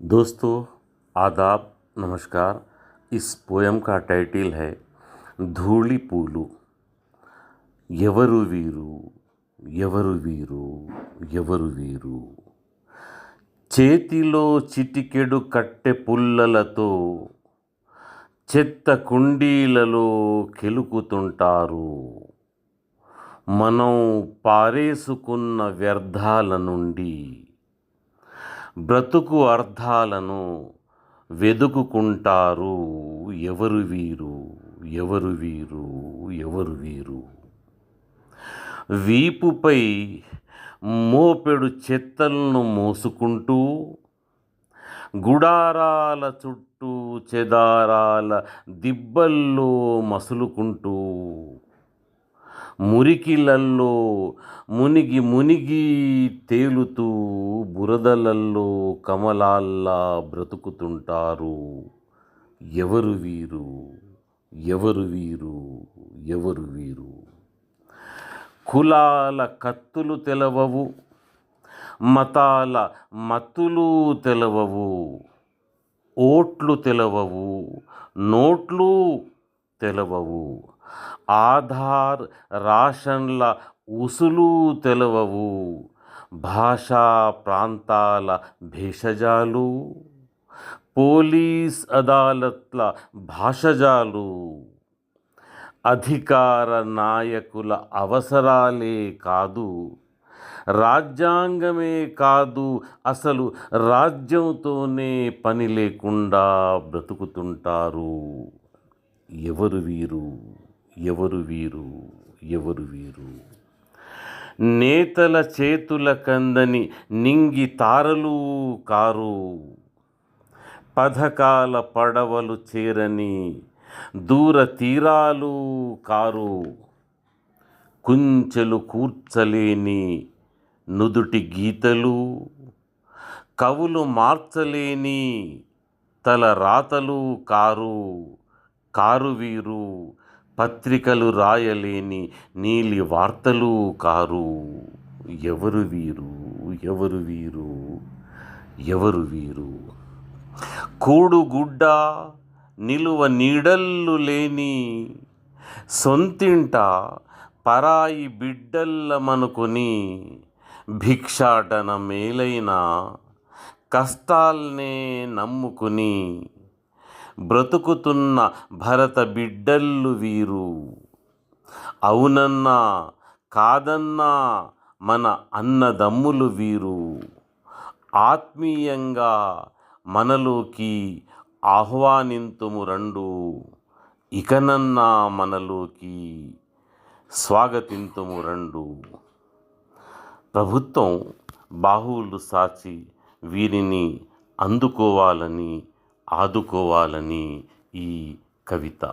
दोस्तों आदाब नमस्कार इस पोयम का टाइटिल है ధూళి పూలు ఎవరు వీరు ఎవరు వీరు ఎవరు వీరు చేతిలో చిటికెడు కట్టె పుల్లలతో చెత్త కుండీలలో కెలుకుతుంటారు మనం పారేసుకున్న వ్యర్థాల నుండి బ్రతుకు అర్థాలను వెదుకుకుంటారు. ఎవరు వీరు? ఎవరు వీరు? ఎవరు వీరు? వీపుపై మోపెడు చెత్తలను మోసుకుంటూ గుడారాల చుట్టూ చెదారాల దిబ్బల్లో మసులుకుంటూ మురికిలల్లో మునిగి మునిగి తేలుతూ బురదలల్లో కమలాల్లా బ్రతుకుతుంటారు. ఎవరు వీరు? ఎవరు వీరు? ఎవరు వీరు? కులాల కత్తులు తెలవవు మతాల మత్తులు తెలవవు ఓట్లు తెలవవు నోట్లు తెలవవు. ఆధార్ రాషన్ల ఉసులు తెలవవు. భాషా ప్రాంతాల భేషజాలు పోలీస్ అదాలత్ల భాషజాలు. అధికార నాయకుల అవసరాలే కాదు రాజ్యాంగమే కాదు అసలు రాజ్యంతోనే పని లేకుండా బ్రతుకుతుంటారు ఎవరు వీరు? ఎవరు వీరు? ఎవరు వీరు? నేతల చేతుల కందని నింగి తారలు కారు. పథకాల పడవలు చేరని దూర తీరాలు కారు. కుంచెలు కూర్చలేని నుదుటి గీతలు. కవులు మార్చలేని తల రాతలు కారు. కారు వీరు పత్రికలు రాయలేని నీలి వార్తలు కారు. ఎవరు వీరు? ఎవరు వీరు? ఎవరు వీరు? కూడుగుడ్డ నిలువ నీడల్లు లేని సొంతింట పరాయి బిడ్డల్లమనుకొని భిక్షాటన మేలైన కష్టాల్నే నమ్ముకుని బ్రతుకుతున్న భరత బిడ్డల్లు వీరు. అవునన్నా కాదన్నా మన అన్నదమ్ములు వీరు. ఆత్మీయంగా మనలోకి ఆహ్వానింతుము రండు ఇకనన్నా మనలోకి స్వాగతింతుము రండు. ప్రభుత్వం బాహువులు సాచి వీరిని అందుకోవాలని ఆదుకోవాలని ఈ కవిత.